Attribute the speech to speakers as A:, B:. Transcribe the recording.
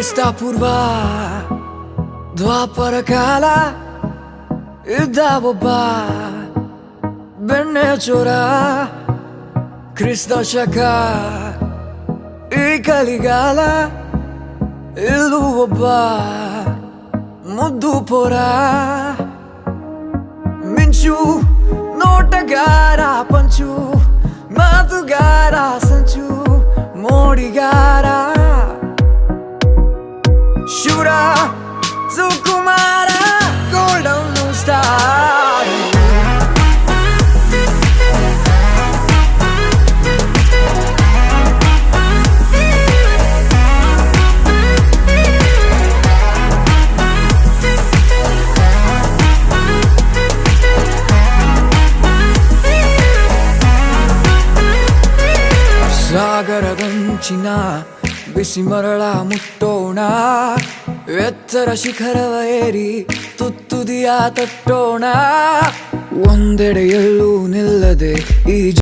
A: Questa purva Dua paracala E Idda boba Benne chora Cristo Krista shaka Ikaligala Illu boba Muddu pora ಸಾಗರದಂಚಿನ ಬಿಸಿ ಮರಳ ಮುಟ್ಟೋಣ. ಎತ್ತರ ಶಿಖರವ ಏರಿ ತುತ್ತುದಿಯ ತಟ್ಟೋಣ. ಒಂದೆಡೆಯಲ್ಲೂ ನಿಲ್ಲದೆ ಈ